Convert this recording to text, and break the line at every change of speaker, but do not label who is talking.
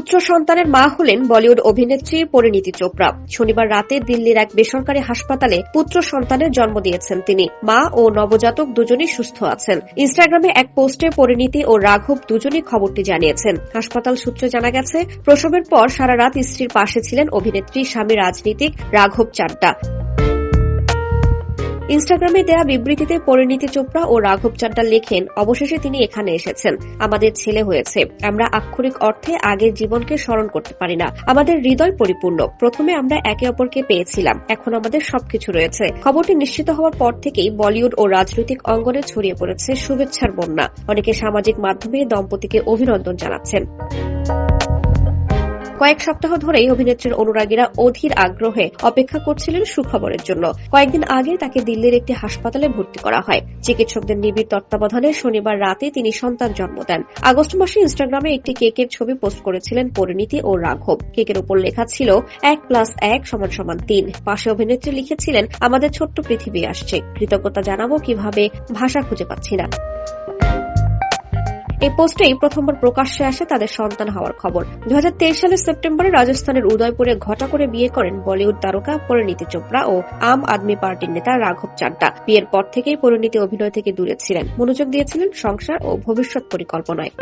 পুত্র সন্তানের মা হলেন বলিউড অভিনেত্রী পরিণীতি চোপড়া। শনিবার রাতে দিল্লির এক বেসরকারি হাসপাতালে পুত্র সন্তানের জন্ম দিয়েছেন তিনি। মা ও নবজাতক দুজনই সুস্থ আছেন। ইনস্টাগ্রামে এক পোস্টে পরিণীতি ও রাঘব দুজনই খবরটি জানিয়েছেন। হাসপাতাল সূত্রে জানা গেছে, প্রসবের পর সারা রাত স্ত্রীর পাশে ছিলেন অভিনেত্রী স্বামী রাজনীতিক রাঘব চাড্ডা। ইনস্টাগ্রামে দেয়া বিবৃতিতে পরিণীতি চোপড়া ও রাঘব চাড্ডা লেখেন, অবশেষে তিনি এখানে এসেছেন। আমাদের ছেলে হয়েছে। আমরা আক্ষরিক অর্থে আগের জীবনকে স্মরণ করতে পারি না। আমাদের হৃদয় পরিপূর্ণ। প্রথমে আমরা একে অপরকে পেয়েছিলাম। এখন আমাদের সবকিছু রয়েছে। খবরটি নিশ্চিত হওয়ার পর থেকেই বলিউড ও রাজনৈতিক অঙ্গনে ছড়িয়ে পড়েছে শুভেচ্ছার বন্যা। অনেকে সামাজিক মাধ্যমে দম্পতিকে অভিনন্দন জানাচ্ছেন। কয়েক সপ্তাহ ধরেই অভিনেত্রীর অনুরাগীরা অধীর আগ্রহে অপেক্ষা করছিলেন সুখবরের জন্য। কয়েকদিন আগে তাকে দিল্লির একটি হাসপাতালে ভর্তি করা হয়। চিকিৎসকদের নিবিড় তত্ত্বাবধানে শনিবার রাতে তিনি সন্তান জন্ম দেন। আগস্ট মাসে ইনস্টাগ্রামে একটি কেকের ছবি পোস্ট করেছিলেন পরিণীতি ও রাঘব। কেকের উপর লেখা ছিল, এক প্লাস এক সমান সমান তিন। পাশে অভিনেত্রী লিখেছিলেন, আমাদের ছোট্ট পৃথিবী আসছে। কৃতজ্ঞতা জানাব কীভাবে ভাষা খুঁজে পাচ্ছি না। এই পোস্টেই প্রথমবার প্রকাশ্যে আসে তাদের সন্তান হওয়ার খবর। দু হাজার তেইশ সালের সেপ্টেম্বরে রাজস্থানের উদয়পুরে ঘটা করে বিয়ে করেন বলিউড তারকা পরিণীতি চোপড়া ও আম আদমি পার্টির নেতা রাঘব চাড্ডা। বিয়ের পর থেকেই পরিণীতি অভিনয় থেকে দূরে ছিলেন। মনোযোগ দিয়েছিলেন সংসার ও ভবিষ্যৎ পরিকল্পনায়।